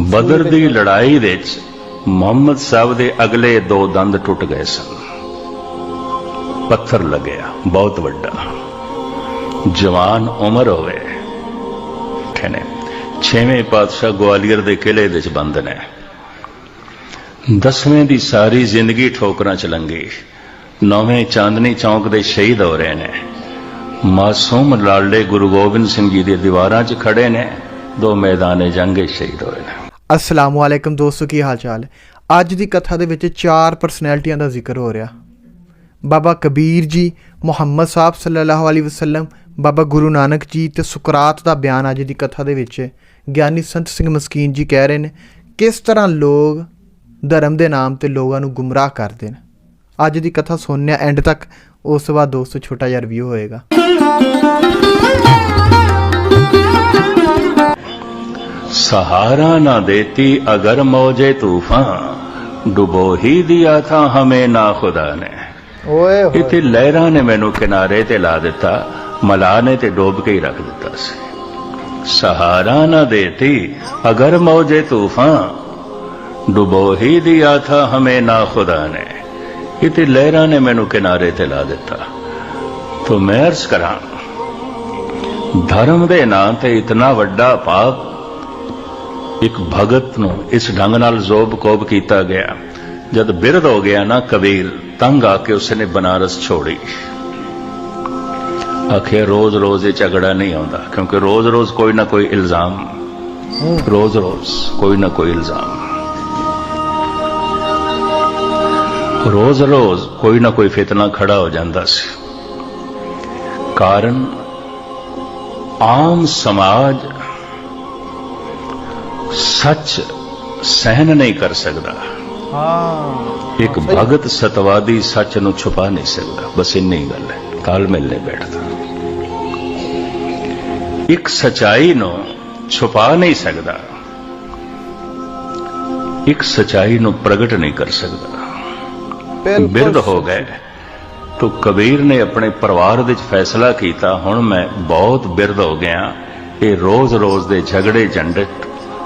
ਬਦਰ ਦੀ ਲੜਾਈ ਵਿੱਚ ਮੁਹੰਮਦ ਸਾਹਿਬ ਦੇ ਅਗਲੇ ਦੋ ਦੰਦ ਟੁੱਟ ਗਏ ਸਨ। ਪੱਥਰ ਲੱਗਿਆ, ਬਹੁਤ ਵੱਡਾ। ਜਵਾਨ ਉਮਰ ਹੋਵੇ ਠਨੇ ਛੇਵੇਂ ਪਾਤਸ਼ਾਹ ਗਵਾਲੀਅਰ ਦੇ ਕਿਲੇ ਵਿੱਚ ਬੰਦ ਨੇ। ਦਸਵੇਂ ਦੀ ਸਾਰੀ ਜ਼ਿੰਦਗੀ ਠੋਕਰਾਂ ਚ ਲੰਘੀ। ਨੌਵੇਂ ਚਾਂਦਨੀ ਚੌਂਕ ਦੇ ਸ਼ਹੀਦ ਹੋ ਰਹੇ ਨੇ। ਮਾਸੂਮ ਲਾਲੇ ਗੁਰੂ ਗੋਬਿੰਦ ਸਿੰਘ ਜੀ ਦੇ ਦੀਵਾਰਾਂ 'ਚ ਖੜੇ ਨੇ। ਦੋ ਮੈਦਾਨੇ ਜੰਗੇ ਸ਼ਹੀਦ ਹੋਏ ਨੇ। ਅਸਲਾਮ ਵਾਲੇਕਮ ਦੋਸਤੋ, ਕੀ ਹਾਲ ਚਾਲ ਹੈ ਅੱਜ ਦੀ ਕਥਾ ਦੇ ਵਿੱਚ ਚਾਰ ਪਰਸਨੈਲਿਟੀਆਂ ਦਾ ਜ਼ਿਕਰ ਹੋ ਰਿਹਾ। ਬਾਬਾ ਕਬੀਰ ਜੀ, ਮੁਹੰਮਦ ਸਾਹਿਬ ਸੱਲੱਲਾਹੁ ਅਲੈਹਿ ਵਸੱਲਮ, ਬਾਬਾ ਗੁਰੂ ਨਾਨਕ ਜੀ ਤੇ ਸੁਕਰਾਤ ਦਾ ਬਿਆਨ ਅੱਜ ਦੀ ਕਥਾ ਦੇ ਵਿੱਚ ਗਿਆਨੀ ਸੰਤ ਸਿੰਘ ਮਸਕੀਨ ਜੀ ਕਹਿ ਰਹੇ ਨੇ, ਕਿਸ ਤਰ੍ਹਾਂ ਲੋਕ ਧਰਮ ਦੇ ਨਾਮ ਤੇ ਲੋਕਾਂ ਨੂੰ ਗੁੰਮਰਾਹ ਕਰਦੇ ਨੇ? ਅੱਜ ਦੀ ਕਥਾ ਸੁਣਨੇ ਐਂਡ ਤੱਕ, ਉਸ ਤੋਂ ਬਾਅਦ ਦੋਸਤੋ, ਛੋਟਾ ਜਿਹਾ ਰਿਵਿਊ ਹੋਏਗਾ। सहारा ना देती अगर मौजे तूफान डुबो ही दिया था हमें ना खुदा ने ਓਏ ਇਥੇ ਲਹਿਰਾਂ ਨੇ ਮੈਨੂੰ ਕਿਨਾਰੇ ਤੇ ਲਾ ਦਿੱਤਾ ਮਲਾ ਨੇ ਤੇ ਡੋਬ ਕੇ ਹੀ ਰੱਖ ਦਿੱਤਾ ਸੀ ਸਹਾਰਾ ਨਾ ਦੇਤੀ ਅਗਰ ਮੌਜੇ ਤੂਫਾਨ ਡੁਬੋ ਹੀ ਦਿਆ ਥਾ ਹਮੇ ਨਾ ਖੁਦਾ ਨੇ ਇਤੇ ਲਹਿਰਾਂ ਨੇ ਮੈਨੂੰ ਕਿਨਾਰੇ ਤੇ ਲਾ ਦਿੱਤਾ ਤੋ ਮੈਂ ਅਰਜ਼ ਕਰਾਂ ਧਰਮ ਦੇ ਨਾਂ ਤੇ ਇਤਨਾ ਵੱਡਾ ਪਾਪ ਇੱਕ ਭਗਤ ਨੂੰ ਇਸ ਢੰਗ ਨਾਲ ਜ਼ੋਬ ਕੋਬ ਕੀਤਾ ਗਿਆ। ਜਦ ਬਿਰਧ ਹੋ ਗਿਆ ਨਾ ਕਬੀਰ, ਤੰਗ ਆ ਕੇ ਉਸਨੇ ਬਨਾਰਸ ਛੋੜੀ। ਆਖੇ ਰੋਜ਼ ਰੋਜ਼ ਇਹ ਝਗੜਾ ਨਹੀਂ ਆਉਂਦਾ, ਕਿਉਂਕਿ ਰੋਜ਼ ਰੋਜ਼ ਕੋਈ ਨਾ ਕੋਈ ਇਲਜ਼ਾਮ। ਰੋਜ਼ ਰੋਜ਼ ਕੋਈ ਨਾ ਕੋਈ ਇਲਜ਼ਾਮ। ਰੋਜ਼ ਰੋਜ਼ ਕੋਈ ਨਾ ਕੋਈ ਫਿਤਨਾ ਖੜਾ ਹੋ ਜਾਂਦਾ ਸੀ। ਕਾਰਨ, ਆਮ ਸਮਾਜ ਸੱਚ ਸਹਿਨ ਨਹੀਂ ਕਰ ਸਕਦਾ। ਹਾਂ। ਇੱਕ ਭਗਤ ਸਤਵਾਦੀ ਸੱਚ ਨੂੰ ਛੁਪਾ ਨਹੀਂ ਸਕਦਾ। ਬਸ ਇੰਨੀ ਹੀ ਗੱਲ ਹੈ। ਤਾਲਮੇਲ ਨਹੀਂ ਬੈਠਦਾ। ਇੱਕ ਸਚਾਈ ਨੂੰ ਛੁਪਾ ਨਹੀਂ ਸਕਦਾ। ਇੱਕ ਸਚਾਈ ਨੂੰ ਪ੍ਰਗਟ ਨਹੀਂ ਕਰ ਸਕਦਾ। ਬਿਰਧ ਹੋ ਗਏ। ਤੋ ਕਬੀਰ ਨੇ ਆਪਣੇ ਪਰਿਵਾਰ ਵਿੱਚ ਫੈਸਲਾ ਕੀਤਾ। ਹੁਣ ਮੈਂ ਬਹੁਤ ਬਿਰਧ ਹੋ ਗਿਆ। ਇਹ ਰੋਜ਼-ਰੋਜ਼ ਦੇ ਝਗੜੇ ਝੰਡਟ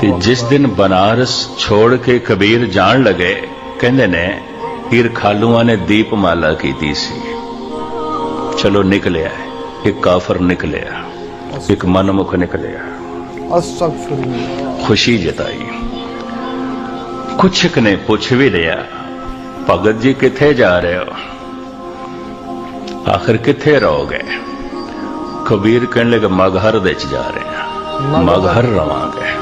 ਤੇ ਜਿਸ ਦਿਨ ਬਨਾਰਸ ਛੋੜ ਕੇ ਕਬੀਰ ਜਾਣ ਲਗੇ, ਕਹਿੰਦੇ ਨੇ, ਹੀਰ ਖਾਲੂਆਂ ਨੇ ਦੀਪਮਾਲਾ ਕੀਤੀ ਸੀ। ਚਲੋ ਨਿਕਲਿਆ ਇੱਕ ਕਾਫਰ ਨਿਕਲਿਆ, ਇੱਕ ਮਨਮੁਖ ਨਿਕਲਿਆ। ਖੁਸ਼ੀ ਜਤਾਈ। ਕੁਛਕ ਨੇ ਪੁੱਛ ਵੀ ਲਿਆ, ਭਗਤ ਜੀ ਕਿੱਥੇ ਜਾ ਰਹੇ ਹੋ? ਆਖਰ ਕਿੱਥੇ ਰਹੋਗੇ? ਕਬੀਰ ਕਹਿਣ ਲੱਗਾ, ਮਗਹਰ ਚ ਜਾ ਰਹੇ ਮਗਹਰ ਰਵਾਂਗੇ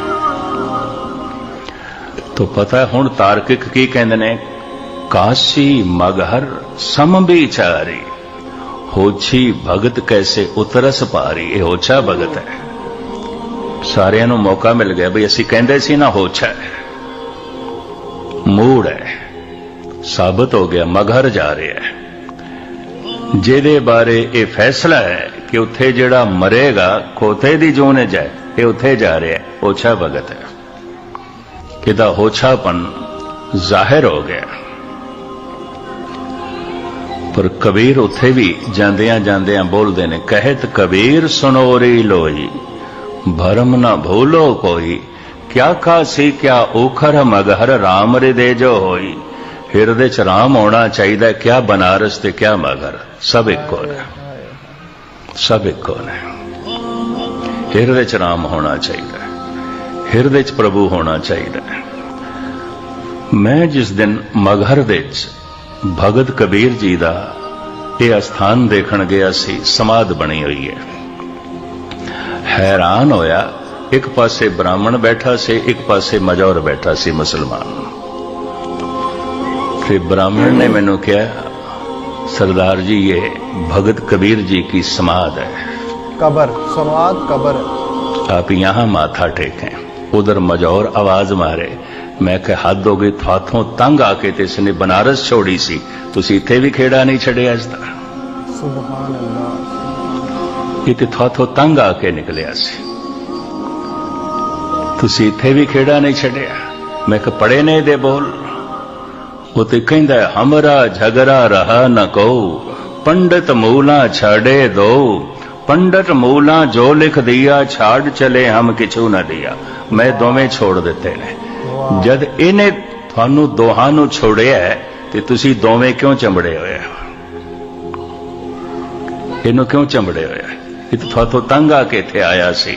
ਤੋ ਪਤਾ ਹੁਣ ਤਾਰਕਿਕ ਕੀ ਕਹਿੰਦੇ ਨੇ? ਕਾਸ਼ੀ ਮਗਹਰ ਸਮ ਵਿਚਾਰੀ, ਹੋਛੀ ਭਗਤ ਕੈਸੇ ਉਤਰਸ ਪਾਰੀ ਇਹ ਹੋਛਾ ਭਗਤ ਹੈ। ਸਾਰਿਆਂ ਨੂੰ ਮੌਕਾ ਮਿਲ ਗਿਆ ਵੀ ਅਸੀਂ ਕਹਿੰਦੇ ਸੀ ਨਾ ਹੋਛਾ ਹੈ। ਮੂੜ ਹੈ, ਸਾਬਤ ਹੋ ਗਿਆ, ਮਗਹਰ ਜਾ ਰਿਹਾ ਹੈ। ਜਿਹਦੇ ਬਾਰੇ ਇਹ ਫੈਸਲਾ ਹੈ ਕਿ ਉੱਥੇ ਜਿਹੜਾ ਮਰੇਗਾ, ਖੋਤੇ ਦੀ ਜੂਨ ਜਾਏ, ਇਹ ਉੱਥੇ ਜਾ ਰਿਹਾ ਓਛਾ ਭਗਤ ਹੈ। ਕਿਦਾ ਹੋਛਾਪਨ ਜ਼ਾਹਿਰ ਹੋ ਗਿਆ। ਪਰ ਕਬੀਰ ਉੱਥੇ ਵੀ ਜਾਂਦਿਆਂ ਜਾਂਦਿਆਂ ਬੋਲਦੇ ਨੇ, ਕਹਿਤ ਕਬੀਰ ਸੁਨੋਰੀ ਲੋਈ, ਭਰਮ ਨਾ ਭੂਲੋ ਕੋਈ, ਕਿਆ ਖਾਸੀ ਕਿਆ ਓਖਰ ਮਗਹਰ ਰਾਮ ਹਿਰਦੇ ਜੋ ਹੋਈ। ਹਿਰਦੇ ਚ ਰਾਮ ਹੋਣਾ ਚਾਹੀਦਾ, ਕਿਆ ਬਨਾਰਸ ਤੇ ਕਿਆ ਮਗਰ ਸਭ ਇੱਕੋ ਹੈ ਸਭ ਇੱਕੋ ਨੇ ਹਿਰਦੇ ਚ ਰਾਮ ਹੋਣਾ ਚਾਹੀਦਾ ਹੈ। ਹਿਰਦੇ ਚ ਪ੍ਰਭੂ ਹੋਣਾ ਚਾਹੀਦਾ ਹੈ। ਮੈਂ ਜਿਸ ਦਿਨ ਮਗਹਰ ਦੇ ਵਿੱਚ ਭਗਤ ਕਬੀਰ ਜੀ ਦਾ ਇਹ ਅਸਥਾਨ ਦੇਖਣ ਗਿਆ ਸੀ, ਸਮਾਧ ਬਣੀ ਹੋਈ ਹੈ। ਹੈਰਾਨ ਹੋਇਆ, ਇੱਕ ਪਾਸੇ ਬ੍ਰਾਹਮਣ ਬੈਠਾ ਸੀ, ਇੱਕ ਪਾਸੇ ਮਜੌਰ ਬੈਠਾ ਸੀ ਮੁਸਲਮਾਨ। ਫਿਰ ਬ੍ਰਾਹਮਣ ਨੇ ਮੈਨੂੰ ਕਿਹਾ सरदार जी ये भगत कबीर जी की समाध है कबर समाद कबर है आप यहाँ माथा टेकें उधर मजौर आवाज मारे ਮੈਂ ਕਿ ਹੱਦ ਹੋ ਗਈ ਥਾਥੋਂ ਤੰਗ ਆ ਕੇ ਤੇ ਇਸਨੇ ਬਨਾਰਸ ਛੋੜੀ ਸੀ ਤੁਸੀਂ ਇੱਥੇ ਵੀ ਖੇੜਾ ਨਹੀਂ ਛੱਡਿਆ ਅੱਜ ਤੱਕ ਸੁਭਾਨ ਅੱਲਾਹ ਇਹ ਤੇ ਥਾਥੋਂ ਤੰਗ ਆ ਕੇ ਨਿਕਲਿਆ ਸੀ ਤੁਸੀਂ ਇੱਥੇ ਵੀ ਖੇੜਾ ਨਹੀਂ ਛੱਡਿਆ ਮੈਂ ਕਿ ਪੜੇ ਨੇ ਦੇ ਬੋਲ ਉਹ ਤੇ ਕਹਿੰਦਾ ਹਮਰਾ ਝਗੜਾ ਰਹਾ ਨ ਕੋ ਪੰਡਤ ਮੂਲਾ ਛਾੜੇ ਦੋ ਪੰਡਤ ਮੂਲਾ ਜੋ ਲਿਖ ਦਿਆ ਛਾੜ ਚਲੇ ਹਮ ਕਿਛੂ ਨਾ ਦਿਆ ਮੈਂ ਦੋਵੇਂ ਛੋੜ ਦਿੱਤੇ ਨੇ ਜਦ ਇਹਨੇ ਤੁਹਾਨੂੰ ਦੋਹਾਂ ਨੂੰ ਛੋੜਿਆ ਤੇ ਤੁਸੀਂ ਦੋਵੇਂ ਕਿਉਂ ਚੰਬੜੇ ਹੋਏ ਹੋ ਇਹਨੂੰ ਕਿਉਂ ਚੰਬੜੇ ਹੋਏ? ਇਹ ਤਾਂ ਤੁਹਾਤੋਂ ਤੰਗ ਆ ਕੇ ਇੱਥੇ ਆਇਆ ਸੀ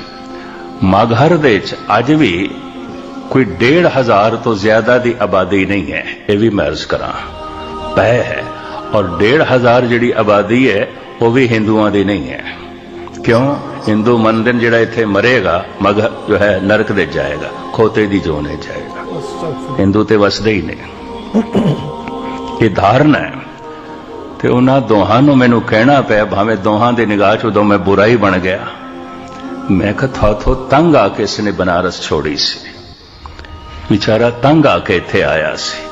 ਮਗਹਰ ਦੇ ਵਿੱਚ ਅੱਜ ਵੀ ਕੋਈ 1.5 ਤੋਂ ਜ਼ਿਆਦਾ ਦੀ ਆਬਾਦੀ ਨਹੀਂ ਹੈ, ਇਹ ਵੀ ਮੈਂ ਅਰਜ਼ ਕਰਾਂ। ਪੈ ਹੈ ਔਰ 1.5 ਜਿਹੜੀ ਆਬਾਦੀ ਹੈ, ਉਹ ਵੀ ਹਿੰਦੂਆਂ ਦੀ ਨਹੀਂ ਹੈ। ਕਿਉਂ? ਹਿੰਦੂ ਮੰਨਦੇ ਜਿਹੜਾ ਇੱਥੇ ਮਰੇਗਾ ਮਗਰ ਜੋ ਹੈ, ਨਰਕ ਦੇ ਜਾਏਗਾ, ਖੋਤੇ ਦੀ ਜੋਨ ਵਿੱਚ ਜਾਏਗਾ। ਹਿੰਦੂ ਤੇ ਵਸਦੇ ਹੀ ਨੇ ਇਹ ਧਾਰਨਾ ਹੈ। ਤੇ ਉਹਨਾਂ ਦੋਹਾਂ ਨੂੰ ਮੈਨੂੰ ਕਹਿਣਾ ਪਿਆ, ਭਾਵੇਂ ਦੋਹਾਂ ਦੀ ਨਿਗਾਹ 'ਚ ਉਦੋਂ ਮੈਂ ਬੁਰਾ ਹੀ ਬਣ ਗਿਆ। ਮੈਂ ਕਿਹਾ ਥੋ ਤੰਗ ਆ ਕੇ ਇਸਨੇ ਬਨਾਰਸ ਛੋੜੀ ਸੀ। ਵਿਚਾਰਾ ਤੰਗ ਆ ਕੇ ਇੱਥੇ ਆਇਆ ਸੀ।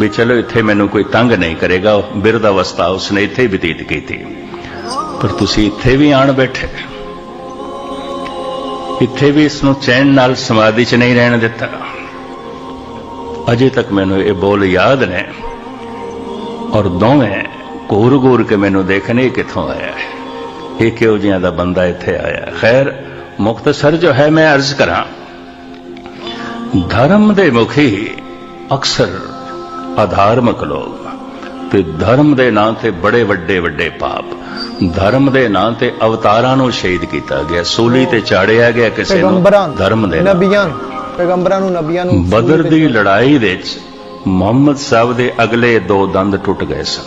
ਵੀ ਚਲੋ ਇੱਥੇ ਮੈਨੂੰ ਕੋਈ ਤੰਗ ਨਹੀਂ ਕਰੇਗਾ ਬਿਰਧ ਅਵਸਥਾ ਉਸਨੇ ਇੱਥੇ ਬਤੀਤ ਕੀਤੀ। ਪਰ ਤੁਸੀਂ ਇੱਥੇ ਵੀ ਆਣ ਬੈਠੇ। ਇੱਥੇ ਵੀ ਇਸ ਨੂੰ ਚੈਨ ਨਾਲ ਸਮਾਧੀ 'ਚ ਨਹੀਂ ਰਹਿਣ ਦਿੱਤਾ। ਅਜੇ ਤੱਕ ਮੈਨੂੰ ਇਹ ਬੋਲ ਯਾਦ ਨੇ। ਔਰ ਦੋਵੇਂ ਘੂਰ ਘੂਰ ਕੇ ਮੈਨੂੰ ਦੇਖਣੇ ਇਹ ਕਿੱਥੋਂ ਆਇਆ ਹੈ। ਇਹ ਕਿਹੋ ਜਿਹਾ ਦਾ ਬੰਦਾ ਇੱਥੇ ਆਇਆ ਖੈਰ ਮੁਖਤਸਰ ਜੋ ਹੈ ਮੈਂ ਅਰਜ਼ ਕਰਾਂ। ਧਰਮ ਦੇ ਮੁਖੀ ਅਕਸਰ ਅਧਾਰਮਿਕ ਲੋਕ। ਤੇ ਧਰਮ ਦੇ ਨਾਂ ਤੇ ਬੜੇ ਵੱਡੇ ਵੱਡੇ ਪਾਪ। ਧਰਮ ਦੇ ਨਾਂ ਤੇ ਅਵਤਾਰਾਂ ਨੂੰ ਸ਼ਹੀਦ ਕੀਤਾ ਗਿਆ। ਸੂਲੀ ਤੇ ਚਾੜਿਆ ਗਿਆ ਕਿਸੇ ਨੂੰ। ਧਰਮ ਦੇ ਨਬੀਆਂ ਪੈਗੰਬਰਾਂ ਨੂੰ ਨਬੀਆਂ ਨੂੰ ਬਦਰ ਦੀ ਲੜਾਈ ਦੇ ਵਿੱਚ ਮੁਹੰਮਦ ਸਾਹਿਬ ਦੇ ਅਗਲੇ ਦੋ ਦੰਦ ਟੁੱਟ ਗਏ ਸਨ।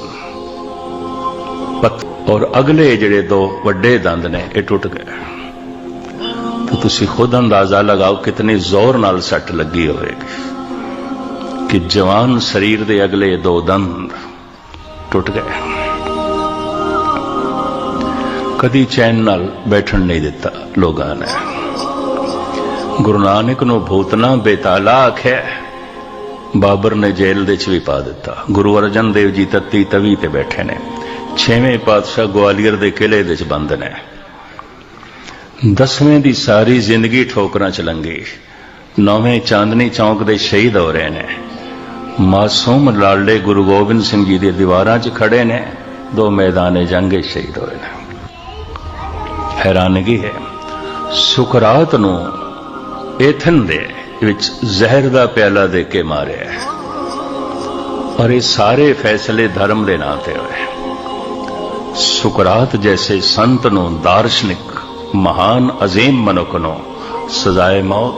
ਔਰ ਅਗਲੇ ਜਿਹੜੇ ਦੋ ਵੱਡੇ ਦੰਦ ਨੇ ਇਹ ਟੁੱਟ ਗਏ। ਤੁਸੀਂ ਖੁਦ ਅੰਦਾਜ਼ਾ ਲਗਾਓ ਕਿਤਨੀ ਜ਼ੋਰ ਨਾਲ ਸੱਟ ਲੱਗੀ ਹੋਵੇਗੀ। ਕਿ ਜਵਾਨ ਸਰੀਰ ਦੇ ਅਗਲੇ ਦੋ ਦੰਦ ਟੁੱਟ ਗਏ। ਕਦੀ ਚੈਨ ਨਾਲ ਬੈਠਣ ਨਹੀਂ ਦਿੱਤਾ ਲੋਕਾਂ ਨੇ। ਗੁਰੂ ਨਾਨਕ ਨੂੰ ਭੂਤਨਾ ਬੇਤਾਲਾ ਆਖਿਆ, ਬਾਬਰ ਨੇ ਜੇਲ੍ਹ ਦੇ ਵਿੱਚ ਵੀ ਪਾ ਦਿੱਤਾ। ਗੁਰੂ ਅਰਜਨ ਦੇਵ ਜੀ ਤੱਤੀ ਤਵੀ ਤੇ ਬੈਠੇ ਨੇ। ਛੇਵੇਂ ਪਾਤਸ਼ਾਹ ਗਵਾਲੀਅਰ ਦੇ ਕਿਲੇ ਦੇ ਵਿੱਚ ਬੰਦ ਨੇ। ਦਸਵੇਂ ਦੀ ਸਾਰੀ ਜ਼ਿੰਦਗੀ ਠੋਕਰਾਂ ਚ ਲੰਗੀ ਨੌਵੇਂ ਚਾਂਦਨੀ ਚੌਂਕ ਦੇ ਸ਼ਹੀਦ ਹੋ ਰਹੇ ਨੇ। ਮਾਸੂਮ ਲਾਲੇ ਗੁਰੂ ਗੋਬਿੰਦ ਸਿੰਘ ਜੀ ਦੇ ਦੀਵਾਰਾਂ 'ਚ ਖੜੇ ਨੇ। ਦੋ ਮੈਦਾਨੇ ਜੰਗੇ ਸ਼ਹੀਦ ਹੋਏ ਨੇ। ਹੈਰਾਨਗੀ ਹੈ। ਸੁਕਰਾਤ ਨੂੰ ਏਥਨ ਦੇ ਵਿੱਚ ਜ਼ਹਿਰ ਦਾ ਪਿਆਲਾ ਦੇ ਕੇ ਮਾਰਿਆ ਹੈ। ਔਰ ਇਹ ਸਾਰੇ ਫੈਸਲੇ ਧਰਮ ਦੇ ਨਾਂ ਤੇ ਹੋਏ। ਸੁਕਰਾਤ ਜੈਸੇ ਸੰਤ ਨੂੰ ਦਾਰਸ਼ਨਿਕ ਮਹਾਨ ਅਜ਼ੀਮ ਮਨੁੱਖ ਨੂੰ ਸਜ਼ਾਏ ਮੌਤ।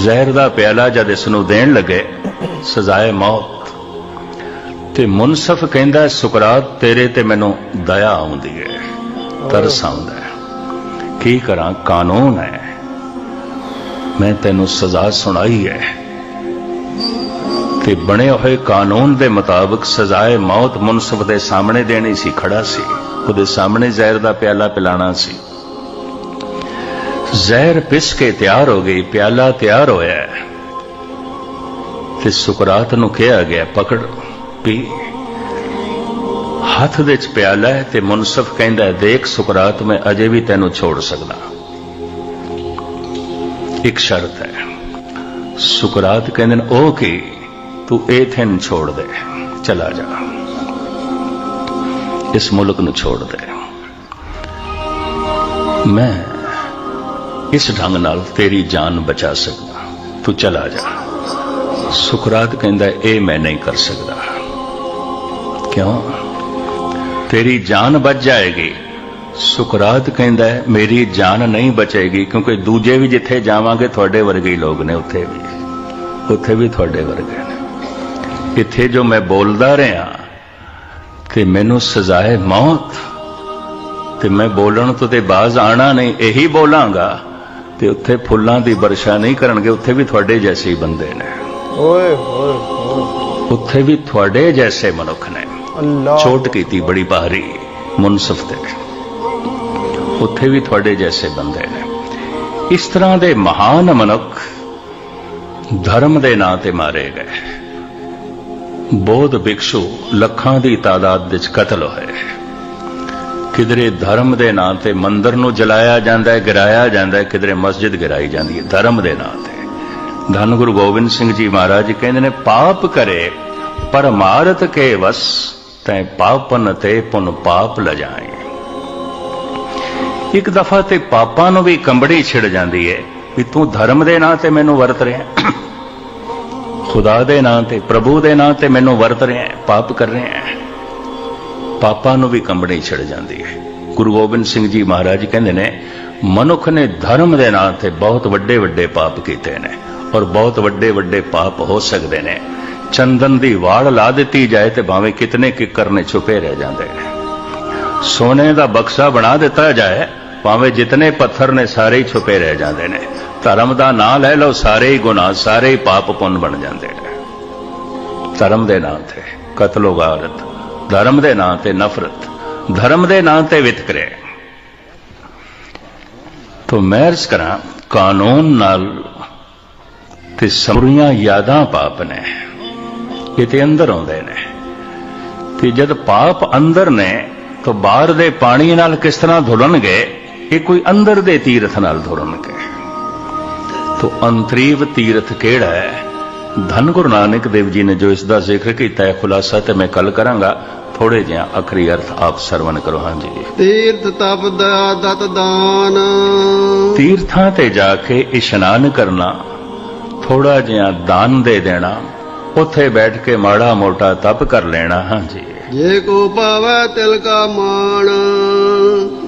ਜ਼ਹਿਰ ਦਾ ਪਿਆਲਾ ਜਦ ਇਸ ਨੂੰ ਦੇਣ ਲੱਗੇ, ਸਜ਼ਾਏ ਮੌਤ। ਤੇ ਮੁਨਸਫ ਕਹਿੰਦਾ, ਸੁਕਰਾਤ, ਤੇਰੇ ਤੇ ਮੈਨੂੰ ਦਇਆ ਆਉਂਦੀ ਹੈ ਤਰਸ ਆਉਂਦਾ ਹੈ ਕੀ ਕਰਾਂ? ਕਾਨੂੰਨ ਹੈ। ਮੈਂ ਤੈਨੂੰ ਸਜ਼ਾ ਸੁਣਾਈ ਹੈ ਤੇ ਬਣੇ ਹੋਏ ਕਾਨੂੰਨ ਦੇ ਮੁਤਾਬਕ ਸਜ਼ਾਏ ਮੌਤ ਮੁਨਸਫ ਦੇ ਸਾਹਮਣੇ ਦੇਣੀ ਸੀ, ਖੜਾ ਸੀ। ਉਹਦੇ ਸਾਹਮਣੇ ਜ਼ਹਿਰ ਦਾ ਪਿਆਲਾ ਪਿਲਾਣਾ ਸੀ। ਜ਼ਹਿਰ ਪਿਸ ਕੇ ਤਿਆਰ ਹੋ ਗਈ, ਪਿਆਲਾ ਤਿਆਰ ਹੋਇਆ ਤੇ ਸੁਕਰਾਤ ਨੂੰ ਕਿਹਾ ਗਿਆ, ਪਕੜ, ਪੀ। ਹੱਥ ਦੇ ਚ ਪਿਆਲਾ ਹੈ ਤੇ ਮੁਨਸਫ ਕਹਿੰਦਾ ਦੇਖ ਸੁਕਰਾਤ, ਮੈਂ ਅਜੇ ਵੀ ਤੈਨੂੰ ਛੋੜ ਸਕਦਾ। ਇੱਕ ਸ਼ਰਤ ਹੈ। ਸੁਕਰਾਤ ਕਹਿੰਦੇ ਨੇ, ਉਹ ਕੀ? ਤੂੰ ਏਥਨ ਛੋੜ ਦੇ। ਚਲਾ ਜਾ। ਇਸ ਮੁਲਕ ਨੂੰ ਛੋੜ ਦੇ। ਮੈਂ ਇਸ ਢੰਗ ਨਾਲ ਤੇਰੀ ਜਾਨ ਬਚਾ ਸਕਦਾ। ਤੂੰ ਚਲਾ ਜਾ। ਸੁਕਰਾਤ ਕਹਿੰਦਾ, ਇਹ ਮੈਂ ਨਹੀਂ ਕਰ ਸਕਦਾ। ਕਿਉਂ? ਤੇਰੀ ਜਾਨ ਬਚ ਜਾਏਗੀ। ਸੁਕਰਾਤ ਕਹਿੰਦਾ, ਮੇਰੀ ਜਾਨ ਨਹੀਂ ਬਚੇਗੀ, ਕਿਉਂਕਿ ਦੂਜੇ ਵੀ ਜਿੱਥੇ ਜਾਵਾਂਗੇ, ਤੁਹਾਡੇ ਵਰਗੇ ਹੀ ਲੋਕ ਨੇ ਉੱਥੇ ਵੀ। ਉੱਥੇ ਵੀ ਤੁਹਾਡੇ ਵਰਗੇ ਨੇ। ਇੱਥੇ ਜੋ ਮੈਂ ਬੋਲਦਾ ਰਿਹਾ, ਤੇ ਮੈਨੂੰ ਸਜ਼ਾਏ ਮੌਤ, ਤੇ ਮੈਂ ਬੋਲਣ ਤੋਂ ਤੇ ਬਾਜ਼ ਆਣਾ ਨਹੀਂ, ਇਹੀ ਬੋਲਾਂਗਾ। ਤੇ ਉੱਥੇ ਫੁੱਲਾਂ ਦੀ ਵਰਸ਼ਾ ਨਹੀਂ ਕਰਨਗੇ ਉੱਥੇ ਵੀ ਤੁਹਾਡੇ ਜੈਸੇ ਹੀ ਬੰਦੇ ਨੇ। ਓਏ ਹੋਏ ਉੱਥੇ ਵੀ ਤੁਹਾਡੇ ਜੈਸੇ ਮਨੁੱਖ ਨੇ। ਅੱਲਾਹ। ਚੋਟ ਕੀਤੀ ਬੜੀ ਭਾਰੀ ਮੁਨਸਫ ਤੇ। ਉੱਥੇ ਵੀ ਤੁਹਾਡੇ ਜੈਸੇ ਬੰਦੇ ਨੇ। ਇਸ ਤਰ੍ਹਾਂ ਦੇ ਮਹਾਨ ਮਨੁੱਖ ਧਰਮ ਦੇ ਨਾਂ ਤੇ ਮਾਰੇ ਗਏ। ਬੋਧ ਭਿਕਸ਼ੂ ਲੱਖਾਂ ਦੀ ਤਾਦਾਦ ਵਿੱਚ ਕਤਲ ਹੋਏ। ਕਿਧਰੇ ਧਰਮ ਦੇ ਨਾਂ ਤੇ ਮੰਦਰ ਨੂੰ ਜਲਾਇਆ ਜਾਂਦਾ ਹੈ, ਗਿਰਾਇਆ ਜਾਂਦਾ ਹੈ, ਕਿਧਰੇ ਮਸਜਿਦ ਗਿਰਾਈ ਜਾਂਦੀ ਹੈ, ਧਰਮ ਦੇ ਨਾਂ ਤੇ। ਧੰਨ ਗੁਰੂ ਗੋਬਿੰਦ ਸਿੰਘ ਜੀ ਮਹਾਰਾਜ ਕਹਿੰਦੇ ਨੇ, ਪਾਪ ਕਰੇ, ਪਰਮਾਰਥ ਕੇ ਵਸ ਤੈ ਪਾਪਨ ਤੇ ਪੁਨ ਪਾਪ ਲਜਾਏ। ਇੱਕ ਦਫਾ ਤੇ ਪਾਪਾਂ ਨੂੰ ਵੀ ਕੰਬੜੀ ਛਿੜ ਜਾਂਦੀ ਹੈ, ਵੀ ਤੂੰ ਧਰਮ ਦੇ ਨਾਂ ਤੇ ਮੈਨੂੰ ਵਰਤ ਰਿਹਾ ਖੁਦਾ ਦੇ ਨਾਂ ਤੇ, ਪ੍ਰਭੂ ਦੇ ਨਾਂ ਤੇ ਮੈਨੂੰ ਵਰਤ ਰਿਹਾ ਪਾਪ ਕਰ ਰਿਹਾ ਪਾਪਾਂ ਨੂੰ ਵੀ ਕੰਬਣੀ ਛਿੜ ਜਾਂਦੀ ਹੈ। ਗੁਰੂ ਗੋਬਿੰਦ ਸਿੰਘ ਜੀ ਮਹਾਰਾਜ ਕਹਿੰਦੇ ਨੇ, ਮਨੁੱਖ ਨੇ ਧਰਮ ਦੇ ਨਾਂ ਤੇ ਬਹੁਤ ਵੱਡੇ ਵੱਡੇ ਪਾਪ ਕੀਤੇ ਨੇ ਔਰ ਬਹੁਤ ਵੱਡੇ ਵੱਡੇ ਪਾਪ ਹੋ ਸਕਦੇ ਨੇ। ਚੰਦਨ ਦੀ ਵਾੜ ਲਾ ਦਿੱਤੀ ਜਾਏ ਤੇ ਭਾਵੇਂ ਕਿਤਨੇ ਕਿੱਕਰ ਨੇ ਛੁਪੇ ਰਹਿ ਜਾਂਦੇ ਨੇ। ਸੋਨੇ ਦਾ ਬਕਸਾ ਬਣਾ ਦਿੱਤਾ ਜਾਏ, ਭਾਵੇਂ ਜਿਤਨੇ ਪੱਥਰ ਨੇ ਸਾਰੇ ਹੀ ਛੁਪੇ ਰਹਿ ਜਾਂਦੇ ਨੇ। ਧਰਮ ਦਾ ਨਾਂ ਲੈ ਲਓ, ਸਾਰੇ ਹੀ ਗੁਨਾਹ, ਸਾਰੇ ਹੀ ਪਾਪ ਪੁੰਨ ਬਣ ਜਾਂਦੇ ਨੇ। ਧਰਮ ਦੇ ਨਾਂ ਤੇ ਕਤਲੋ ਗਾਰਤ ਧਰਮ ਦੇ ਨਾਂ ਤੇ ਨਫ਼ਰਤ, ਧਰਮ ਦੇ ਨਾਂ ਤੇ ਵਿਤਕਰੇ ਤੋ ਮੈਰਸ ਕਰਾਂ, ਕਾਨੂੰਨ ਨਾਲ ਤੇ ਸਮਰੀਆਂ ਯਾਦਾਂ ਪਾਪ ਨੇ, ਇਹ ਤੇ ਅੰਦਰ ਆਉਂਦੇ ਨੇ। ਤੇ ਜਦ ਪਾਪ ਅੰਦਰ ਨੇ, ਤਾਂ ਬਾਹਰ ਦੇ ਪਾਣੀ ਨਾਲ ਕਿਸ ਤਰ੍ਹਾਂ ਧੁਲਣਗੇ, ਇਹ ਕੋਈ ਅੰਦਰ ਦੇ ਤੀਰਥ ਨਾਲ ਧੁਲਣਗੇ। ਤੋ ਅੰਤਰੀਵ ਤੀਰਥ ਕਿਹੜਾ ਹੈ? ਧੰਨ ਗੁਰੂ ਨਾਨਕ ਦੇਵ ਜੀ ਨੇ ਜੋ ਇਸ ਦਾ ਜ਼ਿਕਰ ਕੀਤਾ ਹੈ ਖੁਲਾਸਾ ਤੇ ਮੈਂ ਕੱਲ ਕਰਾਂਗਾ ਥੋੜੇ ਜਿਹਾ ਅਖਰੀ ਅਰਥ ਆਪ ਸਰਵਨ ਕਰੋ ਹਾਂਜੀ। ਤੀਰਥ ਤਪ ਦਾ ਦਤ ਦਾਨ। ਤੀਰਥਾਂ ਤੇ ਜਾ ਕੇ ਇਸ਼ਨਾਨ ਕਰਨਾ ਥੋੜਾ ਜਿਹਾ ਦਾਨ ਦੇ ਦੇਣਾ ਉੱਥੇ ਬੈਠ ਕੇ ਮਾੜਾ ਮੋਟਾ ਤਪ ਕਰ ਲੈਣਾ ਹਾਂਜੀ। ਜੇ ਕੋ ਪਾਵੈ ਤਿਲ ਕਾ ਮਾਣ।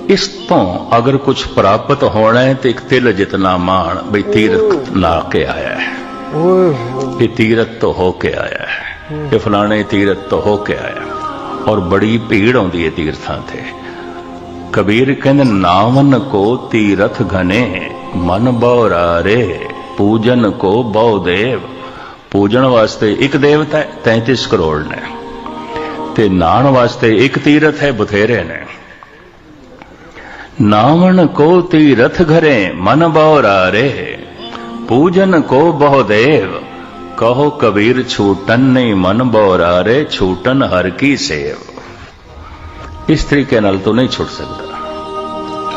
ਇਸ ਤੋਂ ਅਗਰ ਕੁਝ ਪ੍ਰਾਪਤ ਹੋਣਾ ਹੈ ਤੇ ਇੱਕ ਤਿਲ ਜਿਤਨਾ ਮਾਣ ਬਈ ਤੀਰਥ ਲਾ ਕੇ ਆਇਆ ਹੈ। ਓਏ ਇਹ ਤੀਰਥ ਤੋਂ ਹੋ ਕੇ ਆਇਆ ਹੈ ਇਹ ਫਲਾਣੇ ਤੀਰਥ ਤੋਂ ਹੋ ਕੇ ਆਇਆ ਔਰ ਬੜੀ ਭੀੜ ਆਉਂਦੀ ਹੈ ਤੀਰਥਾਂ ਤੇ ਕਬੀਰ ਕਹਿੰਦੇ ਨਾਮਨ ਕੋ ਤੀਰਥ ਘਨੇ ਮਨ ਬਉਰਾਰੇ ਪੂਜਨ ਕੋ ਬਹੁ ਦੇਵ ਪੂਜਣ ਵਾਸਤੇ ਇੱਕ ਦੇਵਤਾ ਹੈ 33 ਕਰੋੜ ਨੇ ਤੇ ਨਾਣ ਵਾਸਤੇ ਇੱਕ ਤੀਰਥ ਹੈ ਬਥੇਰੇ ਨੇ ਨਾਵਣ ਕੋ ਤੀਰਥ ਘਰੇ ਮਨ ਬਉਰਾਰੇ ਪੂਜਨ ਕੋ ਬਹੁ ਦੇਵ, ਕਹੋ ਕਬੀਰ ਛੂਟਨ ਨਹੀਂ ਮਨ ਬਉਰਾਰੇ ਛੂਟਨ ਹਰ ਕੀ ਸੇਵ। ਇਸ ਤਰੀਕੇ ਨਾਲ ਤੂੰ ਨਹੀਂ ਛੁੱਟ ਸਕਦਾ।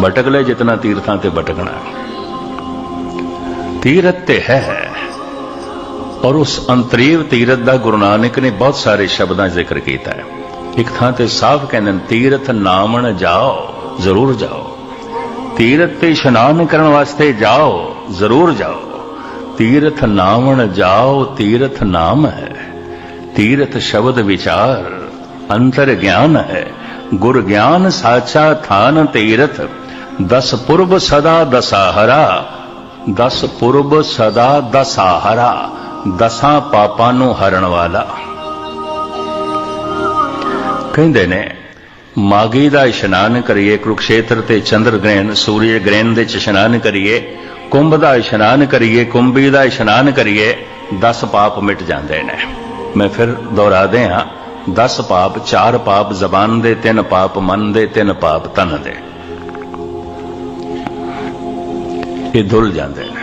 ਭਟਕ ਲੈ ਜਿਤਨਾ ਤੀਰਥਾਂ ਤੇ ਭਟਕਣਾ ਤੀਰਥ ਤੇ ਹੈ। ਔਰ ਉਸ ਅੰਤਰੀਵ ਤੀਰਥ ਦਾ ਗੁਰੂ ਨਾਨਕ ਨੇ ਬਹੁਤ ਸਾਰੇ ਸ਼ਬਦਾਂ 'ਚ ਜ਼ਿਕਰ ਕੀਤਾ ਹੈ। ਇੱਕ ਥਾਂ ਤੇ ਸਾਫ਼ ਕਹਿੰਦੇ ਨੇ, ਤੀਰਥ ਨਾਮਣ ਜਾਓ, ਜ਼ਰੂਰ ਜਾਓ। ਤੀਰਥ ਤੇ ਇਸ਼ਨਾਨ ਕਰਨ ਵਾਸਤੇ ਜਾਓ, ਜ਼ਰੂਰ ਜਾਓ। ਤੀਰਥ ਨਾਵਣ ਜਾਓ, ਤੀਰਥ ਨਾਮ ਹੈ। ਤੀਰਥ ਸ਼ਬਦ ਵਿਚਾਰ ਅੰਤਰ ਗਿਆਨ ਹੈ। ਗੁਰ ਗਿਆਨ ਸਾਚਾ ਥਾਨ ਤੀਰਥ, ਦਸ ਪੁਰਬ ਸਦਾ ਦਸਾਹਰਾ, ਦਸ ਪੁਰਬ ਸਦਾ ਦਸਾਹਰਾ, ਦਸਾਂ ਪਾਪਾਂ ਨੂੰ ਹਰਨ ਵਾਲਾ। ਕਹਿੰਦੇ ਨੇ, ਮਾਗੀ ਦਾ ਇਸ਼ਨਾਨ ਕਰੀਏ, ਕੁਰਕਸ਼ੇਤਰ ਤੇ ਚੰਦਰ ਗ੍ਰਹਿਣ ਸੂਰਜ ਗ੍ਰਹਿਣ ਦੇ ਇਸ਼ਨਾਨ ਕਰੀਏ ਕੁੰਭ ਦਾ ਇਸ਼ਨਾਨ ਕਰੀਏ, ਕੁੰਭੀ ਦਾ ਇਸ਼ਨਾਨ ਕਰੀਏ 10 ਪਾਪ ਮਿਟ ਜਾਂਦੇ ਨੇ। ਮੈਂ ਫਿਰ ਦੁਹਰਾਦੇ ਹਾਂ 10 ਪਾਪ, ਚਾਰ ਪਾਪ, ਜ਼ਬਾਨ ਦੇ ਤਿੰਨ ਪਾਪ, ਮਨ ਦੇ ਤਿੰਨ ਪਾਪ, ਤਨ ਦੇ। ਇਹ ਧੁਲ ਜਾਂਦੇ ਨੇ।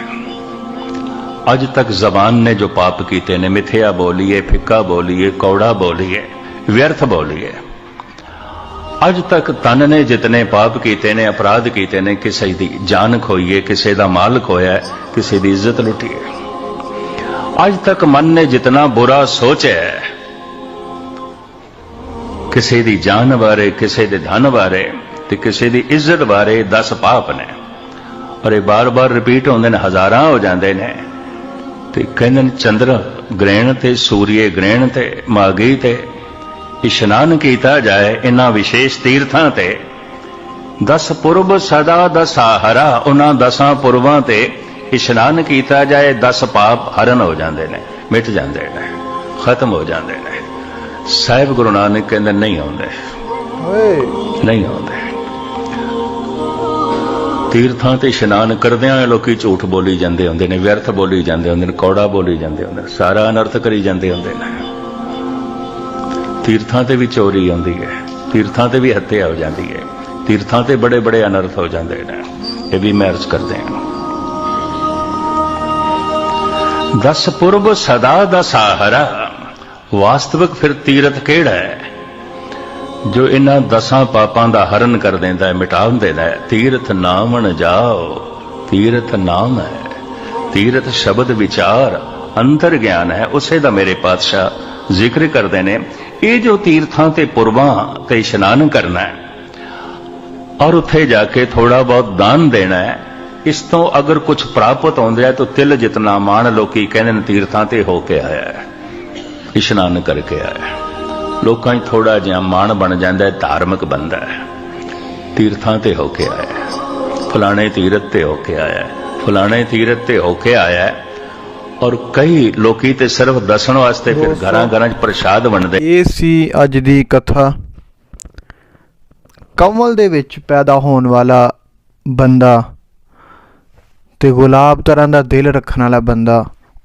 ਅੱਜ ਤੱਕ ਜ਼ਬਾਨ ਨੇ ਜੋ ਪਾਪ ਕੀਤੇ ਨੇ, ਮਿੱਥਿਆ ਬੋਲੀਏ, ਫਿੱਕਾ ਬੋਲੀਏ, ਕੌੜਾ ਬੋਲੀਏ, ਵਿਅਰਥ ਬੋਲੀਏ। ਅੱਜ ਤੱਕ ਤਨ ਨੇ ਜਿਤਨੇ ਪਾਪ ਕੀਤੇ ਨੇ, ਅਪਰਾਧ ਕੀਤੇ ਨੇ, ਕਿਸੇ ਦੀ ਜਾਨ ਖੋਈਏ ਕਿਸੇ ਦਾ ਮਾਲ ਖੋਇਆ ਕਿਸੇ ਦੀ ਇੱਜ਼ਤ ਲੁੱਟੀ ਹੈ ਅੱਜ ਤੱਕ ਮਨ ਨੇ ਜਿਤਨਾ ਬੁਰਾ ਸੋਚਿਆ ਕਿਸੇ ਦੀ ਜਾਨ ਬਾਰੇ, ਕਿਸੇ ਦੇ ਧਨ ਬਾਰੇ ਤੇ ਕਿਸੇ ਦੀ ਇੱਜ਼ਤ ਬਾਰੇ 10 ਪਾਪ ਨੇ। ਔਰ ਇਹ ਬਾਰ-ਬਾਰ ਰਿਪੀਟ ਹੁੰਦੇ ਨੇ, ਹਜ਼ਾਰਾਂ ਹੋ ਜਾਂਦੇ ਨੇ। ਤੇ ਕਹਿੰਦੇ ਨੇ, ਚੰਦਰ ਗ੍ਰਹਿਣ ਤੇ, ਸੂਰਯ ਗ੍ਰਹਿਣ ਤੇ ਮਾਗੀ ਤੇ ਇਸ਼ਨਾਨ ਕੀਤਾ ਜਾਏ ਇਹਨਾਂ ਵਿਸ਼ੇਸ਼ ਤੀਰਥਾਂ ਤੇ। ਦਸ ਪੁਰਬ ਸਦਾ ਦਸਾਹਰਾ ਉਹਨਾਂ ਦਸਾਂ ਪੁਰਬਾਂ ਤੇ ਇਸ਼ਨਾਨ ਕੀਤਾ ਜਾਏ, ਦਸ ਪਾਪ ਹਰਨ ਹੋ ਜਾਂਦੇ ਨੇ, ਮਿਟ ਜਾਂਦੇ ਨੇ, ਖਤਮ ਹੋ ਜਾਂਦੇ ਨੇ। ਸਾਹਿਬ ਗੁਰੂ ਨਾਨਕ ਕਹਿੰਦੇ ਨਹੀਂ ਆਉਂਦੇ। ਓਏ ਨਹੀਂ ਆਉਂਦੇ। ਤੀਰਥਾਂ ਤੇ ਇਸ਼ਨਾਨ ਕਰਦਿਆਂ ਲੋਕੀ ਝੂਠ ਬੋਲੀ ਜਾਂਦੇ ਹੁੰਦੇ ਨੇ, ਵਿਅਰਥ ਬੋਲੀ ਜਾਂਦੇ ਹੁੰਦੇ ਨੇ, ਕੌੜਾ ਬੋਲੀ ਜਾਂਦੇ ਹੁੰਦੇ ਨੇ, ਸਾਰਾ ਅਨਰਥ ਕਰੀ ਜਾਂਦੇ ਹੁੰਦੇ ਨੇ। ਤੀਰਥਾਂ ਤੇ ਵੀ ਚੋਰੀ ਆਉਂਦੀ ਹੈ, ਤੀਰਥਾਂ ਤੇ ਵੀ ਹੱਤਿਆ ਹੋ ਜਾਂਦੀ ਹੈ, ਤੀਰਥਾਂ ਤੇ ਬੜੇ ਬੜੇ ਅਨਰਥ ਹੋ ਜਾਂਦੇ ਨੇ, ਇਹ ਵੀ ਮੈਂ ਅਰਜ਼ ਕਰਦੇ ਹਾਂ। ਦਸ ਪੁਰਬ ਸਦਾ ਦਾ ਸਹਾਰਾ, ਵਾਸਤਵਿਕ ਫਿਰ ਤੀਰਥ ਕਿਹੜਾ ਹੈ? ਜੋ ਇਹਨਾਂ ਦਸਾਂ ਪਾਪਾਂ ਦਾ ਹਰਨ ਕਰ ਦਿੰਦਾ ਹੈ ਮਿਟਾ ਦਿੰਦਾ ਹੈ, ਤੀਰਥ ਨਾਮਣ ਜਾਓ, ਤੀਰਥ ਨਾਮ ਹੈ, ਤੀਰਥ ਸ਼ਬਦ ਵਿਚਾਰ, ਅੰਤਰ ਗਿਆਨ ਹੈ, ਉਸੇ ਦਾ ਮੇਰੇ ਪਾਤਸ਼ਾਹ ਜ਼ਿਕਰ ਕਰਦੇ ਨੇ, ਇਹ ਜੋ ਤੀਰਥਾਂ ਤੇ ਪੁਰਬਾਂ ਤੇ ਇਸ਼ਨਾਨ ਕਰਨਾ ਹੈ, ਔਰ ਉੱਥੇ ਜਾ ਕੇ ਥੋੜਾ ਬਹੁਤ ਦਾਨ ਦੇਣਾ ਹੈ, ਇਸ ਤੋਂ ਅਗਰ ਕੁਝ ਪ੍ਰਾਪਤ ਹੁੰਦਾ ਹੈ ਤਾਂ ਤਿਲ ਜਿਤਨਾ ਮਾਣ ਲੋਕੀ ਕਹਿੰਦੇ ਨੇ ਤੀਰਥਾਂ ਤੇ ਹੋ ਕੇ ਆਇਆ ਹੈ, ਇਸ਼ਨਾਨ ਕਰਕੇ ਆਇਆ ਹੈ। ਲੋਕਾਂ 'ਚ ਥੋੜਾ ਜਿਹਾ ਮਾਣ ਬਣ ਜਾਂਦਾ ਹੈ, ਧਾਰਮਿਕ ਬੰਦਾ ਹੈ, ਤੀਰਥਾਂ ਤੇ ਹੋ ਕੇ ਆਇਆ ਹੈ, ਫਲਾਣੇ ਤੀਰਥ ਤੇ ਹੋ ਕੇ ਆਇਆ ਹੈ, ਫਲਾਣੇ ਤੀਰਥ ਤੇ ਹੋ ਕੇ ਆਇਆ ਹੈ ਔਰ ਕਈ ਲੋਕੀ ਤੇ ਸਿਰਫ ਦੱਸਣ ਵਾਸਤੇ ਫਿਰ ਘਰਾਂ ਘਰਾਂ 'ਚ ਪ੍ਰਸ਼ਾਦ ਵੰਡਦੇ। ਇਹ ਸੀ ਅੱਜ ਦੀ ਕਥਾ। ਕਮਲ ਦੇ ਵਿੱਚ ਪੈਦਾ ਹੋਣ ਵਾਲਾ ਬੰਦਾ ਤੇ ਗੁਲਾਬ ਤਰ੍ਹਾਂ ਦਾ ਦਿਲ ਰੱਖਣ ਵਾਲਾ ਬੰਦਾ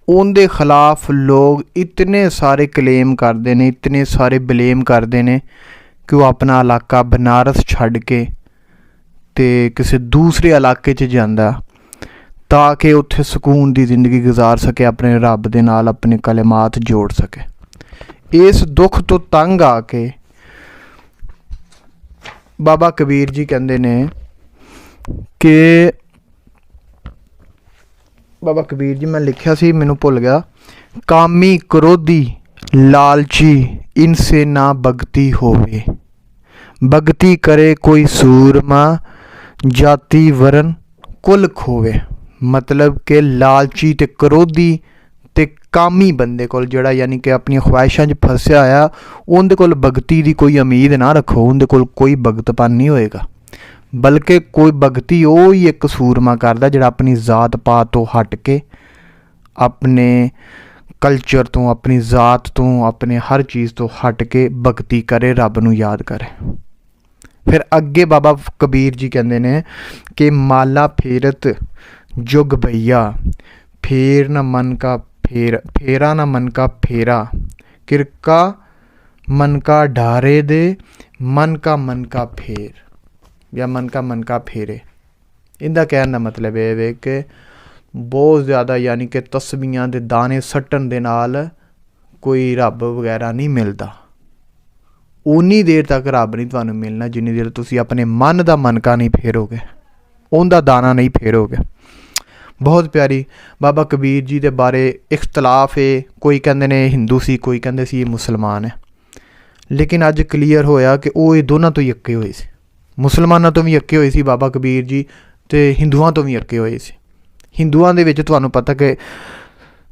ਉਹਦੇ ਖਿਲਾਫ ਲੋਕ ਇਤਨੇ ਸਾਰੇ ਕਲੇਮ ਕਰਦੇ ਨੇ ਇਤਨੇ ਸਾਰੇ ਬਲੇਮ ਕਰਦੇ ਨੇ ਕਿ ਉਹ ਆਪਣਾ ਇਲਾਕਾ ਬਨਾਰਸ ਛੱਡ ਕੇ ਤੇ ਕਿਸੇ ਦੂਸਰੇ ਇਲਾਕੇ 'ਚ ਜਾਂਦਾ। ਤਾਂ ਕਿ ਉੱਥੇ ਸਕੂਨ ਦੀ ਜ਼ਿੰਦਗੀ گزار ਸਕੇ ਆਪਣੇ ਰੱਬ ਦੇ ਨਾਲ ਆਪਣੇ ਕਲਮਾਤ ਜੋੜ ਸਕੇ ਇਸ ਦੁੱਖ ਤੋਂ ਤੰਗ ਆ ਕੇ ਬਾਬਾ ਕਬੀਰ ਜੀ ਕਹਿੰਦੇ ਨੇ ਕਿ ਬਾਬਾ ਕਬੀਰ ਜੀ ਮੈਂ ਲਿਖਿਆ ਸੀ ਮੈਨੂੰ ਭੁੱਲ ਗਿਆ ਕਾਮੀ ਕ੍ਰੋਧੀ ਲਾਲਚੀ ਇਨਸੇ ਨਾ ਭਗਤੀ ਹੋਵੇ ਭਗਤੀ ਕਰੇ ਕੋਈ ਸੂਰਮਾ ਜਾਤੀ ਵਰਨ ਕੁਲ ਖੋਵੇ ਮਤਲਬ ਕਿ ਲਾਲਚੀ ਤੇ ਕਰੋਧੀ ਤੇ ਕਾਮੀ ਬੰਦੇ ਕੋਲ ਜਿਹੜਾ ਯਾਨੀ ਕਿ ਆਪਣੀਆਂ ਖਵਾਹਿਸ਼ਾਂ 'ਚ ਫਸਿਆ ਆ ਉਹਦੇ ਕੋਲ ਭਗਤੀ ਦੀ ਕੋਈ ਉਮੀਦ ਨਾ ਰੱਖੋ, ਉਹਦੇ ਕੋਲ ਕੋਈ ਭਗਤਪਨ ਨਹੀਂ ਹੋਏਗਾ। ਬਲਕਿ ਕੋਈ ਭਗਤੀ ਉਹ ਹੀ ਇੱਕ ਸੂਰਮਾ ਕਰਦਾ ਜਿਹੜਾ ਆਪਣੀ ਜ਼ਾਤ ਪਾਤ ਤੋਂ ਹਟ ਕੇ ਆਪਣੇ ਕਲਚਰ ਤੋਂ, ਆਪਣੀ ਜ਼ਾਤ ਤੋਂ, ਆਪਣੇ ਹਰ ਚੀਜ਼ ਤੋਂ ਹਟ ਕੇ ਭਗਤੀ ਕਰੇ, ਰੱਬ ਨੂੰ ਯਾਦ ਕਰੇ। ਫਿਰ ਅੱਗੇ ਬਾਬਾ ਕਬੀਰ ਜੀ ਕਹਿੰਦੇ ਨੇ ਕਿ ਮਾਲਾ ਫੇਰਤ ਜੁਗ ਭਈਆ ਫੇਰ ਨਾ ਮਨ ਕਾ ਫੇਰ, ਫੇਰਾ ਨਾ ਮਨ ਕਾ ਫੇਰਾ। ਕਿਰਕਾ ਮਨ ਕਾ ਢਾਰੇ ਦੇ, ਮਨ ਕਾ ਮਨ ਕਾ ਫੇਰ। ਜਾਂ ਮਨ ਕਾ ਮਨ ਕਾ ਫੇਰੇ। ਇਹਦਾ ਕਹਿਣ ਦਾ ਮਤਲਬ ਇਹ ਹੈ ਕਿ ਬਹੁਤ ਜ਼ਿਆਦਾ ਯਾਨੀ ਕਿ ਤਸਬੀਹਾਂ ਦੇ ਦਾਣੇ ਸੱਟਣ ਦੇ ਨਾਲ ਕੋਈ ਰੱਬ ਵਗੈਰਾ ਨਹੀਂ ਮਿਲਦਾ। ਉਨੀ ਦੇਰ ਤੱਕ ਰੱਬ ਨਹੀਂ ਤੁਹਾਨੂੰ ਮਿਲਣਾ, ਜਿੰਨੀ ਦੇਰ ਤੁਸੀਂ ਆਪਣੇ ਮਨ ਦਾ ਮਨਕਾ ਨਹੀਂ ਫੇਰੋਗੇ। ਉਹਦਾ ਦਾਣਾ ਨਹੀਂ ਫੇਰੋਗੇ। ਬਹੁਤ ਪਿਆਰੀ। ਬਾਬਾ ਕਬੀਰ ਜੀ ਦੇ ਬਾਰੇ ਇਖਤਲਾਫ ਹੈ ਕੋਈ ਕਹਿੰਦੇ ਨੇ ਇਹ ਹਿੰਦੂ ਸੀ, ਕੋਈ ਕਹਿੰਦੇ ਸੀ ਇਹ ਮੁਸਲਮਾਨ ਹੈ। ਲੇਕਿਨ ਅੱਜ ਕਲੀਅਰ ਹੋਇਆ ਕਿ ਉਹ ਇਹ ਦੋਨਾਂ ਤੋਂ ਹੀ ਅੱਕੇ ਹੋਏ ਸੀ। ਮੁਸਲਮਾਨਾਂ ਤੋਂ ਵੀ ਅੱਕੇ ਹੋਏ ਸੀ ਬਾਬਾ ਕਬੀਰ ਜੀ ਤੇ ਹਿੰਦੂਆਂ ਤੋਂ ਵੀ ਅੱਕੇ ਹੋਏ ਸੀ। ਹਿੰਦੂਆਂ ਦੇ ਵਿੱਚ ਤੁਹਾਨੂੰ ਪਤਾ ਕਿ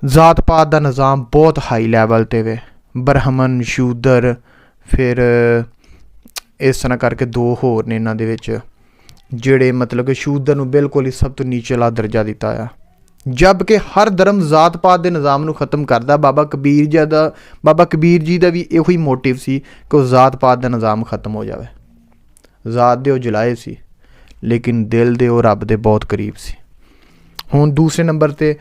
ਜ਼ਾਤ ਪਾਤ ਦਾ ਨਿਜ਼ਾਮ ਬਹੁਤ ਹਾਈ ਲੈਵਲ ਤੇ ਵੇ। ਬ੍ਰਾਹਮਣ, ਸ਼ੂਦਰ, ਫਿਰ ਇਸ ਤਰ੍ਹਾਂ ਕਰਕੇ ਦੋ ਹੋਰ ਨੇ ਇਹਨਾਂ ਦੇ ਵਿੱਚ। ਜਿਹੜੇ ਮਤਲਬ ਕਿ ਸ਼ੂਦਰ ਨੂੰ ਬਿਲਕੁਲ ਹੀ ਸਭ ਤੋਂ ਨੀਚਲਾ ਦਰਜਾ ਦਿੱਤਾ ਆ। ਜਦ ਕਿ ਹਰ ਧਰਮ ਜ਼ਾਤ ਪਾਤ ਦੇ ਨਿਜ਼ਾਮ ਨੂੰ ਖਤਮ ਕਰਦਾ, ਬਾਬਾ ਕਬੀਰ ਜੀ ਦਾ, ਬਾਬਾ ਕਬੀਰ ਜੀ ਦਾ ਵੀ ਇਹੋ ਹੀ ਮੋਟਿਵ ਸੀ ਕਿ ਉਹ ਜ਼ਾਤ ਪਾਤ ਦਾ ਨਿਜ਼ਾਮ ਖਤਮ ਹੋ ਜਾਵੇ। ਜ਼ਾਤ ਦੇ ਉਹ ਜਲਾਏ ਸੀ, ਲੇਕਿਨ ਦਿਲ ਦੇ ਉਹ ਰੱਬ ਦੇ ਬਹੁਤ ਕਰੀਬ ਸੀ। ਹੁਣ ਦੂਸਰੇ ਨੰਬਰ ਤੇ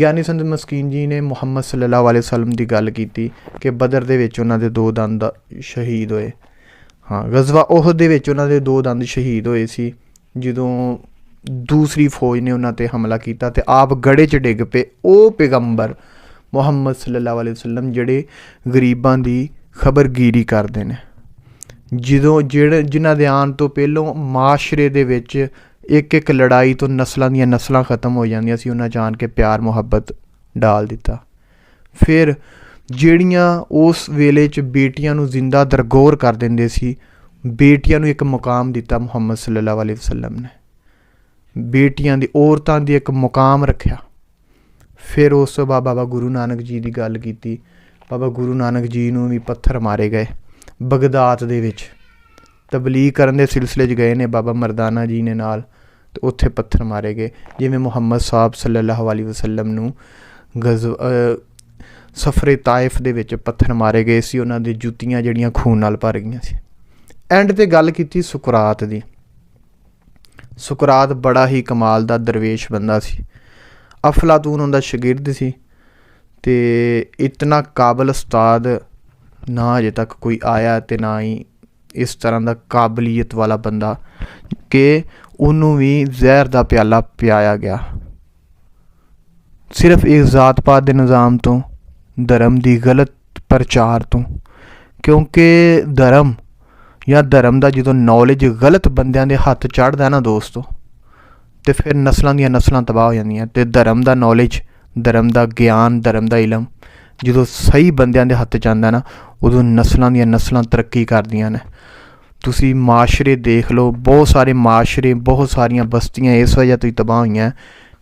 ਗਿਆਨੀ ਸੰਤ ਮਸਕੀਨ ਜੀ ਨੇ ਮੁਹੰਮਦ ਸੱਲੱਲਾਹੁ ਅਲੈਹਿ ਵਸੱਲਮ ਦੀ ਗੱਲ ਕੀਤੀ ਕਿ ਬਦਰ ਦੇ ਵਿੱਚ ਉਹਨਾਂ ਦੇ ਦੋ ਦੰਦ ਸ਼ਹੀਦ ਹੋਏ। ਹਾਂ, ਗਜ਼ਵਾ ਉਹਦ ਦੇ ਵਿੱਚ ਉਹਨਾਂ ਦੇ ਦੋ ਦੰਦ ਸ਼ਹੀਦ ਹੋਏ ਸੀ। ਜਦੋਂ ਦੂਸਰੀ ਫੌਜ ਨੇ ਉਹਨਾਂ ਤੇ ਹਮਲਾ ਕੀਤਾ ਤੇ ਆਪ ਗੜੇ 'ਚ ਡਿੱਗ ਪਏ, ਉਹ ਪੈਗੰਬਰ ਮੁਹੰਮਦ ਸੱਲੱਲਾਹੁ ਅਲੈਹਿ ਵਸੱਲਮ ਜਿਹੜੇ ਗਰੀਬਾਂ ਦੀ ਖਬਰਗੀਰੀ ਕਰਦੇ ਨੇ। ਜਦੋਂ ਜਿਹੜੇ ਜਿਨ੍ਹਾਂ ਦੇ ਆਉਣ ਤੋਂ ਪਹਿਲਾਂ ਮਾਸ਼ਰੇ ਦੇ ਵਿੱਚ ਇੱਕ ਇੱਕ ਲੜਾਈ ਤੋਂ ਨਸਲਾਂ ਦੀਆਂ ਨਸਲਾਂ ਖਤਮ ਹੋ ਜਾਂਦੀਆਂ ਸੀ, ਉਹਨਾਂ ਜਾਣ ਕੇ ਪਿਆਰ, ਮੁਹੱਬਤ ਡਾਲ ਦਿੱਤਾ। ਫਿਰ ਜਿਹੜੀਆਂ ਉਸ ਵੇਲੇ 'ਚ ਬੇਟੀਆਂ ਨੂੰ ਜ਼ਿੰਦਾ ਦਰਗੋਰ ਕਰ ਦਿੰਦੇ ਸੀ ਬੇਟੀਆਂ ਨੂੰ ਇੱਕ ਮੁਕਾਮ ਦਿੱਤਾ ਮੁਹੰਮਦ ਸੱਲੱਲਾਹੁ ਅਲੈਹਿ ਵਸੱਲਮ ਨੇ। ਬੇਟੀਆਂ ਦੀ, ਔਰਤਾਂ ਦੀ ਇੱਕ ਮੁਕਾਮ ਰੱਖਿਆ। ਫਿਰ ਉਸ ਤੋਂ ਬਾਅਦ ਬਾਬਾ ਗੁਰੂ ਨਾਨਕ ਜੀ ਦੀ ਗੱਲ ਕੀਤੀ। ਬਾਬਾ ਗੁਰੂ ਨਾਨਕ ਜੀ ਨੂੰ ਵੀ ਪੱਥਰ ਮਾਰੇ ਗਏ ਬਗਦਾਦ ਦੇ ਵਿੱਚ। ਤਬਲੀਗ ਕਰਨ ਦੇ ਸਿਲਸਿਲੇ 'ਚ ਗਏ ਨੇ ਬਾਬਾ ਮਰਦਾਨਾ ਜੀ ਨੇ ਨਾਲ, ਤੇ ਉੱਥੇ ਪੱਥਰ ਮਾਰੇ ਗਏ। ਜਿਵੇਂ ਮੁਹੰਮਦ ਸਾਹਿਬ ਸੱਲੱਲਾਹੁ ਅਲੈਹਿ ਵਸੱਲਮ ਨੂੰ ਗਜ਼ ਸਫਰੇ ਤਾਇਫ ਦੇ ਵਿੱਚ ਪੱਥਰ ਮਾਰੇ ਗਏ ਸੀ। ਉਹਨਾਂ ਦੀ ਜੁੱਤੀਆਂ ਜਿਹੜੀਆਂ ਖੂਨ ਨਾਲ ਭਰ ਗਈਆਂ ਸੀ। ਐਂਡ ਤੇ ਗੱਲ ਕੀਤੀ ਸੁਕਰਾਤ ਦੀ। ਸੁਕਰਾਤ ਬੜਾ ਹੀ ਕਮਾਲ ਦਾ ਦਰਵੇਸ਼ ਬੰਦਾ ਸੀ। ਅਫਲਾਤੂਨ ਉਹਦਾ ਸ਼ਾਗਿਰਦ ਸੀ ਤੇ ਇਤਨਾ ਕਾਬਲ ਉਸਤਾਦ ਨਾ ਅਜੇ ਤੱਕ ਕੋਈ ਆਇਆ ਤੇ ਨਾ ਹੀ ਇਸ ਤਰ੍ਹਾਂ ਦਾ ਕਾਬਲੀਅਤ ਵਾਲਾ ਬੰਦਾ ਕਿ ਉਹਨੂੰ ਵੀ ਜ਼ਹਿਰ ਦਾ ਪਿਆਲਾ ਪਿਆਇਆ ਗਿਆ। ਸਿਰਫ ਇੱਕ ਜ਼ਾਤ ਪਾਤ ਦੇ ਨਿਜ਼ਾਮ ਤੋਂ, ਧਰਮ ਦੀ ਗਲਤ ਪ੍ਰਚਾਰ ਤੋਂ, ਕਿਉਂਕਿ ਧਰਮ ਜਾਂ ਧਰਮ ਦਾ ਜਦੋਂ ਨੌਲੇਜ ਗਲਤ ਬੰਦਿਆਂ ਦੇ ਹੱਥ ਚੜਦਾ ਨਾ ਦੋਸਤੋ, ਤੇ ਫਿਰ ਨਸਲਾਂ ਦੀਆਂ ਨਸਲਾਂ ਤਬਾਹ ਹੋ ਜਾਂਦੀਆਂ ਤੇ ਧਰਮ ਦਾ ਨੌਲੇਜ ਧਰਮ ਦਾ ਗਿਆਨ, ਧਰਮ ਦਾ ਇਲਮ ਜਦੋਂ ਸਹੀ ਬੰਦਿਆਂ ਦੇ ਹੱਥ ਜਾਂਦਾ ਨਾ, ਉਦੋਂ ਨਸਲਾਂ ਦੀਆਂ ਨਸਲਾਂ ਤਰੱਕੀ ਕਰਦੀਆਂ ਨੇ। ਤੁਸੀਂ ਮਾਸ਼ਰੇ ਦੇਖ ਲਓ, ਬਹੁਤ ਸਾਰੇ ਮਾਸ਼ਰੇ, ਬਹੁਤ ਸਾਰੀਆਂ ਬਸਤੀਆਂ ਇਸ ਵਜ੍ਹਾ ਤੋਂ ਹੀ ਤਬਾਹ ਹੋਈਆਂ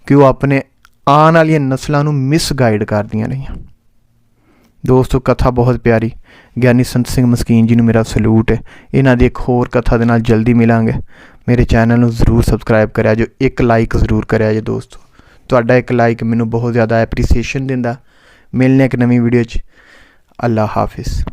ਕਿ ਉਹ ਆਪਣੇ ਆਉਣ ਵਾਲੀਆਂ ਨਸਲਾਂ ਨੂੰ ਮਿਸਗਾਈਡ ਕਰਦੀਆਂ ਰਹੀਆਂ। ਦੋਸਤੋ, ਕਥਾ ਬਹੁਤ ਪਿਆਰੀ। ਗਿਆਨੀ ਸੰਤ ਸਿੰਘ ਮਸਕੀਨ ਜੀ ਨੂੰ ਮੇਰਾ ਸਲੂਟ ਹੈ। ਇਹਨਾਂ ਦੀ ਇੱਕ ਹੋਰ ਕਥਾ ਦੇ ਨਾਲ ਜਲਦੀ ਮਿਲਾਂਗੇ। ਮੇਰੇ ਚੈਨਲ ਨੂੰ ਜ਼ਰੂਰ ਸਬਸਕ੍ਰਾਈਬ ਕਰਿਆ ਜੋ ਇੱਕ ਲਾਈਕ ਜ਼ਰੂਰ ਕਰਿਆ ਜੇ ਦੋਸਤੋ। ਤੁਹਾਡਾ ਇੱਕ ਲਾਈਕ ਮੈਨੂੰ ਬਹੁਤ ਜ਼ਿਆਦਾ ਐਪਰੀਸੀਏਸ਼ਨ ਦਿੰਦਾ। ਮਿਲਨੇ ਇੱਕ ਨਵੀਂ ਵੀਡੀਓ 'ਚ। ਅੱਲਾ ਹਾਫਿਜ਼।